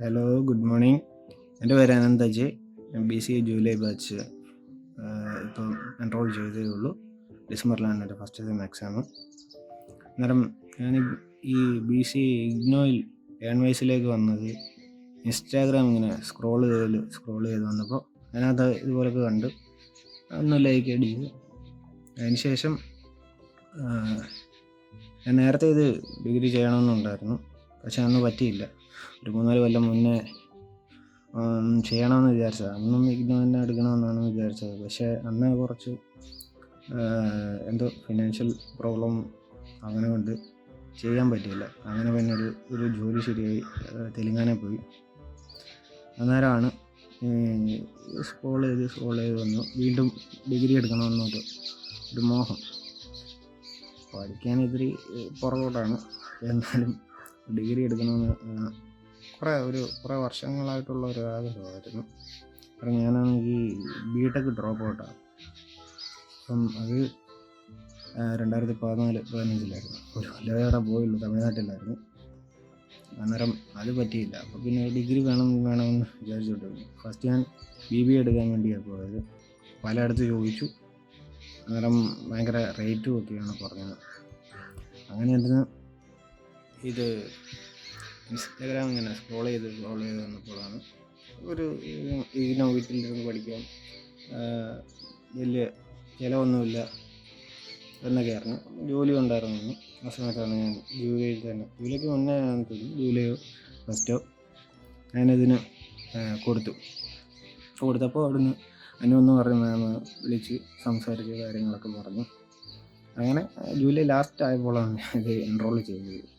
Hello good morning എന്റെ പേര് അനന്ത് അജയ്. ഞാൻ ബി സി ജൂലൈ ബാച്ച് ഇപ്പം എൻറോൾ ചെയ്തേ ഉള്ളൂ ഡിസംബറിലാണ് എന്റെ ഫസ്റ്റ് സെം എക്സാം അന്നേരം ഞാൻ ഈ ബി സി ഇഗ്നോയിൽ ഏൺ വയസ്സിലേക്ക് വന്നത് ഇൻസ്റ്റാഗ്രാം ഇങ്ങനെ സ്ക്രോൾ ചെയ്ത് സ്ക്രോൾ ചെയ്ത് വന്നപ്പോൾ അതിനകത്ത് ഇതുപോലൊക്കെ കണ്ടു. ഒന്ന് ലൈക്ക് അടിച്ചു. അതിന് ശേഷം ഞാൻ നേരത്തെ ഇത് ഡിഗ്രി ചെയ്യണമെന്നുണ്ടായിരുന്നു. പക്ഷെ അന്ന് പറ്റിയില്ല. ഒരു മൂന്നാൽ കൊല്ലം മുന്നേ ചെയ്യണമെന്ന് വിചാരിച്ചത്. അന്നും ഇഗ്നോ തന്നെ എടുക്കണമെന്നാണ് വിചാരിച്ചത്. പക്ഷേ അന്ന് കുറച്ച് എന്തോ ഫിനാൻഷ്യൽ പ്രോബ്ലം അങ്ങനെ കൊണ്ട് ചെയ്യാൻ പറ്റിയില്ല. അങ്ങനെ പിന്നെ ഒരു ഒരു ജോലി ശരിയായി തെലുങ്കാന പോയി. അന്നേരമാണ് സ്ക്രോൾ ചെയ്ത് സ്ക്രോൾ ചെയ്ത് വന്നു. വീണ്ടും ഡിഗ്രി എടുക്കണമെന്നൊരു ഒരു മോഹം. പഠിക്കാൻ ഇത്തിരി പുറകോട്ടാണ്. എന്നാലും ഡിഗ്രി എടുക്കണമെന്ന് കുറേ ഒരു കുറേ വർഷങ്ങളായിട്ടുള്ള ഒരു ആഗ്രഹമായിരുന്നു. കാരണം ഞാനാണെങ്കിൽ ബി ടെക് ഡ്രോപ്പ് ഔട്ടാണ് അപ്പം അത് രണ്ടായിരത്തി പതിനാല് പതിനഞ്ചിലായിരുന്നു. ഒരു കൊല്ലമേ അവിടെ പോയുള്ളൂ തമിഴ്നാട്ടിലായിരുന്നു. അന്നേരം അത് പറ്റിയില്ല. അപ്പോൾ പിന്നെ ഡിഗ്രി വേണം വേണമെന്ന് വിചാരിച്ചിട്ടുണ്ട് ഫസ്റ്റ് ഞാൻ ബി ബി എടുക്കാൻ വേണ്ടിയാണ് പോയത്. പലയിടത്ത് ചോദിച്ചു. അന്നേരം ഭയങ്കര റേറ്റും ഒക്കെയാണ് പറഞ്ഞത് അങ്ങനെ എന്തിന് ഇത് ഇൻസ്റ്റാഗ്രാം ഇങ്ങനെ സ്ക്രോൾ ചെയ്ത് സ്ക്രോൾ ചെയ്ത് വന്നപ്പോഴാണ് ഒരു ഈ വീട്ടിലിരുന്ന് പഠിക്കാം വലിയ ചിലവൊന്നുമില്ല എന്നൊക്കെ അറിഞ്ഞു ജോലി ഉണ്ടായിരുന്നു. ആ സമയത്താണ് ഞാൻ ജൂലൈയിൽ തന്നെ ജൂലൈക്ക് മുന്നേ ആണെന്ന് തോന്നുന്നു ജൂലൈയോ ഫസ്റ്റോ ഞാനിതിന് കൊടുത്തു. കൊടുത്തപ്പോൾ അവിടുന്ന് അനുവെന്ന് പറഞ്ഞ മാം വിളിച്ച് സംസാരിച്ച് കാര്യങ്ങളൊക്കെ പറഞ്ഞു. അങ്ങനെ ജൂലൈ ലാസ്റ്റ് ആയപ്പോഴാണ് ഇത് എൻറോൾ ചെയ്തത്.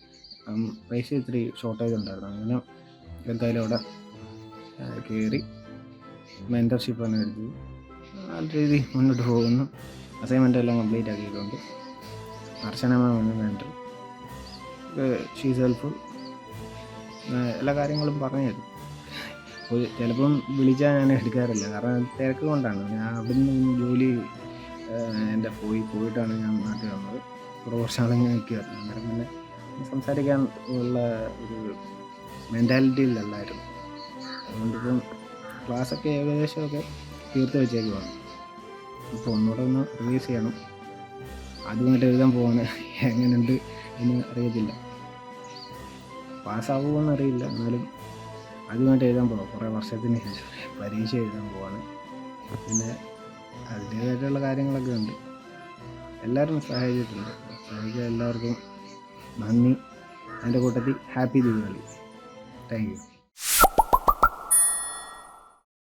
പൈസ ഇത്തിരി ഷോർട്ടേജ് ഉണ്ടായിരുന്നു. അങ്ങനെ എന്തായാലും അവിടെ കയറി മെന്റർഷിപ്പാണ് എടുത്തത് നല്ല രീതി മുന്നോട്ട് പോകുന്നു. അസൈൻമെന്റ് എല്ലാം കംപ്ലീറ്റ് ആക്കിയിട്ടുണ്ട്. അർച്ചനമാണ് മെന്റർ ഷീസ് ഹെൽപ്ഫുൾ എല്ലാ കാര്യങ്ങളും പറഞ്ഞു തരും. ചിലപ്പം വിളിച്ചാൽ ഞാൻ എടുക്കാറില്ല. കാരണം തിരക്ക് കൊണ്ടാണ്. ഞാൻ അവിടെ നിന്ന് ജോലി എന്റെ പോയി പോയിട്ടാണ് ഞാൻ നാട്ടിൽ വന്നത്. കുറേ വർഷമാണെങ്കിൽ നിൽക്കുകയായിരുന്നു അന്നേരം പിന്നെ സംസാരിക്കാൻ ഉള്ള ഒരു മെന്റാലിറ്റിയിലല്ലായിരുന്നു അതുകൊണ്ടിപ്പം ക്ലാസ്സൊക്കെ ഏകദേശമൊക്കെ തീർത്ത് വെച്ചേക്കുവാണ്. അപ്പോൾ ഒന്നുകൂടെ ഒന്ന് റിലീസ് ചെയ്യണം. ആദ്യമായിട്ട് എഴുതാൻ പോവാണ്. എങ്ങനെയുണ്ട് എന്ന് അറിയത്തില്ല. പാസ്സാവുമെന്ന് അറിയില്ല. എന്നാലും ആദ്യമായിട്ട് എഴുതാൻ പോവാം. കുറേ വർഷത്തിന് ശേഷം പരീക്ഷ എഴുതാൻ പോവാണ്. പിന്നെ അതിന്റേതായിട്ടുള്ള കാര്യങ്ങളൊക്കെ ഉണ്ട്. എല്ലാവരും സഹായിച്ചിട്ടുണ്ട്. സഹായിക്കാൻ എല്ലാവർക്കും നന്ദി. അതിന്റെ കൂട്ടത്തിൽ ഹാപ്പി ദീപാവലി. Thank you.